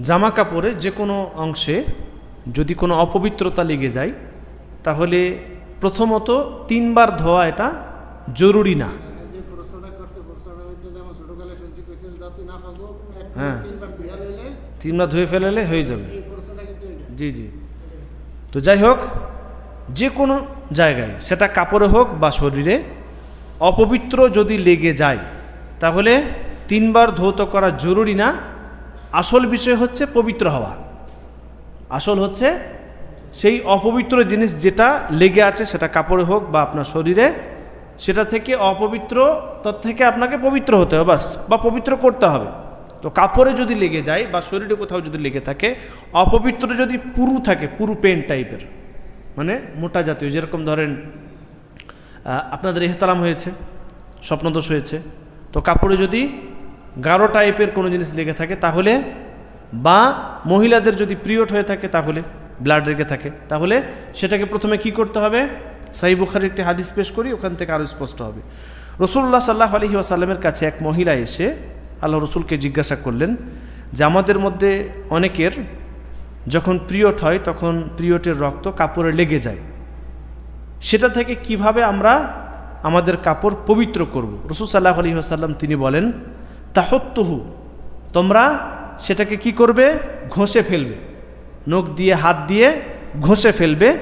জামা কাপড়ে যে কোনো অংশে যদি কোনো অপবিত্রতা লেগে যায়, তাহলে প্রথমত তিনবার ধোয়া এটা জরুরি না হ্যাঁ। তিনবার ধুয়া ফেলালে হয়ে যাবে। জি জি তো যাই হোক, যে কোনো জায়গায়, সেটা কাপড়ে হোক বা শরীরে, অপবিত্র যদি লেগে যায়, তাহলে তিনবার ধৌত করা জরুরি না আসল বিষয় হচ্ছে পবিত্র হওয়া। আসল হচ্ছে সেই অপবিত্র জিনিস যেটা লেগে আছে, সেটা কাপড়ে হোক বা আপনার শরীরে, সেটা থেকে অপবিত্র, তার থেকে আপনাকে পবিত্র হতে হবে, বাস, বা পবিত্র করতে হবে। তো কাপড়ে যদি লেগে যায় বা শরীরে কোথাও যদি লেগে থাকে, অপবিত্র যদি পুরু থাকে, পুরু পেন টাইপের মানে মোটা জাতীয়, যেরকম ধরেন আপনাদের এহতালাম হয়েছে, স্বপ্নদোষ হয়েছে, তো কাপড়ে যদি গাঢ় টাইপের কোনো জিনিস লেগে থাকে, তাহলে বা মহিলাদের যদি পিরিয়ড হয়ে থাকে, তাহলে ব্লাড রেগে থাকে। তাহলে সেটাকে প্রথমে কি করতে হবে? সাই বুখারির একটি হাদিস পেশ করি, ওখান থেকে আরও স্পষ্ট হবে। রসুল্লাহ সাল্লাহ আলহি আসাল্লামের কাছে এক মহিলা এসে আল্লাহ রসুলকে জিজ্ঞাসা করলেন যে, আমাদের মধ্যে অনেকের যখন পিরিয়ড হয়, তখন পিরিয়ডের রক্ত কাপড়ে লেগে যায়। সেটা থেকে কীভাবে আমরা আমাদের কাপড় পবিত্র করব? রসুল সাল্লাহ আলী আসাল্লাম তিনি বলেন তাহত্তহু। তোমরা সেটাকে কি করবে? ঘষে ফেলবে। নখ দিয়ে, হাত দিয়ে ঘষে ফেলবে।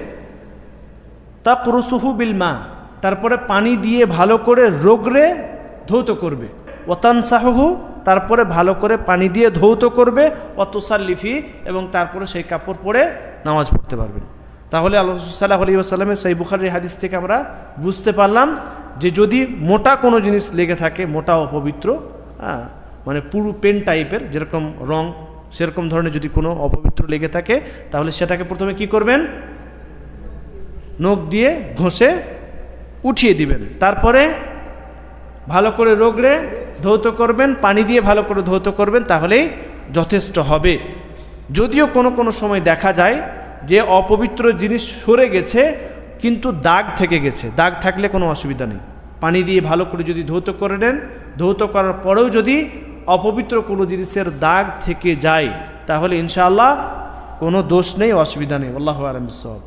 তা কুরুসুহু বিল মা। তারপরে পানি দিয়ে ভালো করে রোগরে ধৌত করবে। ওতান সাহু তারপরে ভালো করে পানি দিয়ে ধৌত করবে। অতসাল্লিফি এবং তারপরে সেই কাপড় পরে নামাজ পড়তে পারবেন। তাহলে আল্লাহ আলী আসাল্লামের সেই বুখারি হাদিস থেকে আমরা বুঝতে পারলাম যে যদি মোটা কোনো জিনিস লেগে থাকে, মোটা অপবিত্র হ্যাঁ, মানে পুরু পেন টাইপের যেরকম রং সেরকম ধরনের যদি কোনো অপবিত্র লেগে থাকে তাহলে সেটাকে প্রথমে কি করবেন? নখ দিয়ে ঘষে উঠিয়ে দিবেন। তারপরে ভালো করে রোগড়ে ধৌত করবেন পানি দিয়ে ভালো করে ধৌত করবেন তাহলেই যথেষ্ট হবে। যদিও কোনো কোনো সময় দেখা যায় যে অপবিত্র জিনিস সরে গেছে কিন্তু দাগ থেকে গেছে। দাগ থাকলে কোনো অসুবিধা নেই। পানি দিয়ে ভালো করে যদি ধৌত করে নেন, ধৌত করার পরেও যদি অপবিত্র কোনো জিনিসের দাগ থেকে যায়, তাহলে ইনশাআল্লাহ কোনো দোষ নেই, অসুবিধা নেই। আল্লাহ আলম সব